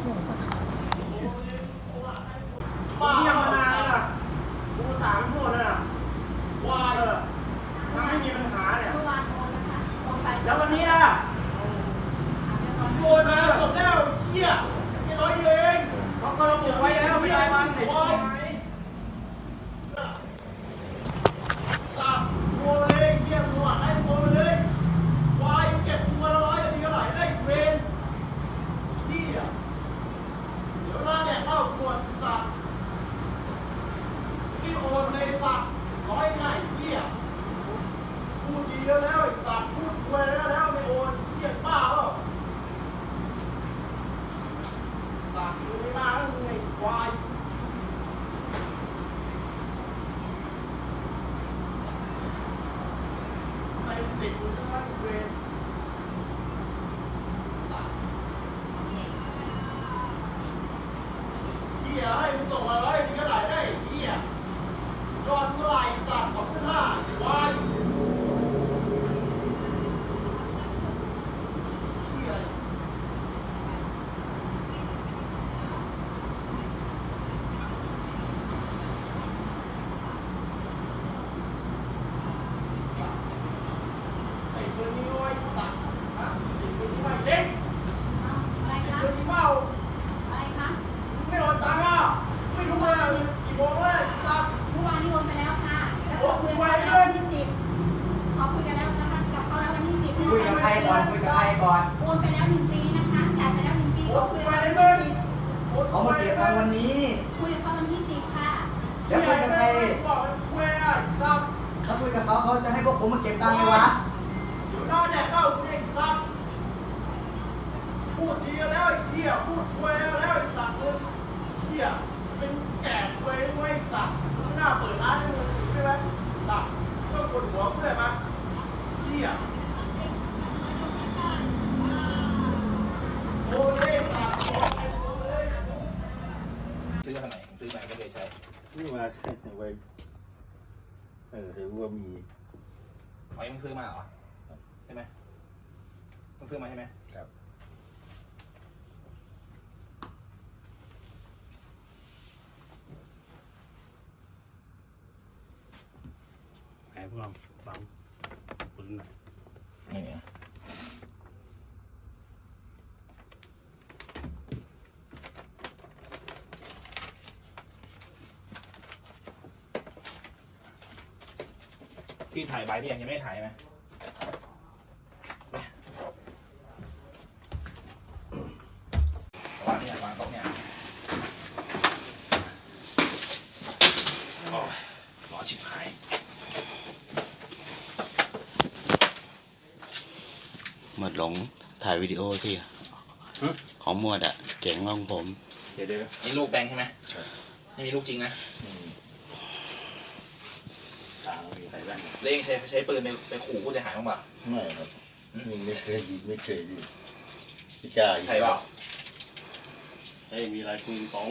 เงียบมานานแล้วนะกูสามพูดแล้วนะว่าเออถ้าไม่มีปัญหาเนี่ย เมื่อวานโอนแล้วค่ะโอนไปแล้ววันนี้อะโอนมาจบแล้วเหี้ยแค่ร้อยเดียวเองเขาก็ระบุไว้แล้วไม่ได้วันไหนใช่ไหมสับโอนเลยเหี้ยตัวให้โอนเลยวายเก็บตัวละร้อยจะดีเท่าไหร่ได้เวนเหี้ยเดี๋ยวหน้าเนี่ยเข้าตรวจสับที่ โอนเลยสับร้อยไงเหี้ยพูดดีแล้วแล้วไอ้สัตว์พูดควยแล้วแล้วไม่โอนเหี้ยบ้าเปล่าสัตว์อยู่ในบ้าแล้วมึงไอ้ควายไอ้เด็กมันจะมาเวรสัตว์เหี้ยให้มึงส่งมาร้อยนี่ก็ได้ได้เหี้ยยอดเท่าไหร่สัตว์สองพันห้าไอ้ควาย เหี้ยไอ้คนนี้ไว้ตัดฮะไอ้คนนี้ไว้เด็ก เอาอะไร ไอ้ คะ คนนี้เมา อะไรคะ ไม่โอนตังค์อะไม่รู้เลยกี่โมงเลยตัด เมื่อวานนี้โอนไปแล้วค่ะ แล้วก็คุยกันแล้ววันที่สิบขอคุยกันแล้วนะคะกับเขาแล้ววันที่สิบ คุยกับใครก่อนคุยกับใครก่อน โอนไปแล้วหนึ่งปีนะคะจ่ายไปแล้วหนึ่งปีขอคุยกันแล้ววันที่สิบ โอน เขามาเก็บตังค์วันนี้ คุยกับเขาวันที่สิบค่ะ แล้วคุยกับใคร บอกเป็นคุยอะสัตว์ เขาคุ ยกับเขาเขาจะให้พวกผมมาเก็บตังค์ไงวะอยู่หน้าแดกเหล้ากูเองสัตว์พูดดีแล้วไอ้เหี้ยพูดคุยแล้วไอ้สัตว์เลยเหี้ยเป็นแก่คุยไว้ไอ้สัตว์หน้าเปิดร้านให้มึงใช่ไหมสัตว์ต้องกดหัวกูเลยมั้ยเหี้ยโอ้ยสัตว์โอ้ยซื้อมาทำไมซื้อมาก็เลยใช้นี่มาไว้ เออเห็นว่ามีอ๋อยังมึงซื้อมาเหรอใช่ไหมมึงซื้อมาใช่ไหมครับหายพวกเราฟังปืนหน่อยนี่ ไงพี่ถ่ายใบพี่ยังไม่ได้ถ่ายไหมไปวางเนี่ยวางโต๊ะเนี่ยโอ้ยร้อนชิบหายหมวดหลงถ่ายวิดีโอที่ของหมวดอะเจ๋งของผม เดี๋ยวเดี๋ยวนี่ลูกแบงค์ใช่ไหมไม่มีลูกจริงนะ ตางมีใส่แว่นเล่งใช้ใช้ปืนไปไปขู่ผู้เสียหายบ้างเปล่าไม่ครับนี่ไม่เคยยิงไม่เคยยิงไม่กล้ายิงใช่เปล่าเฮ้ยมีอะไรปืนสอง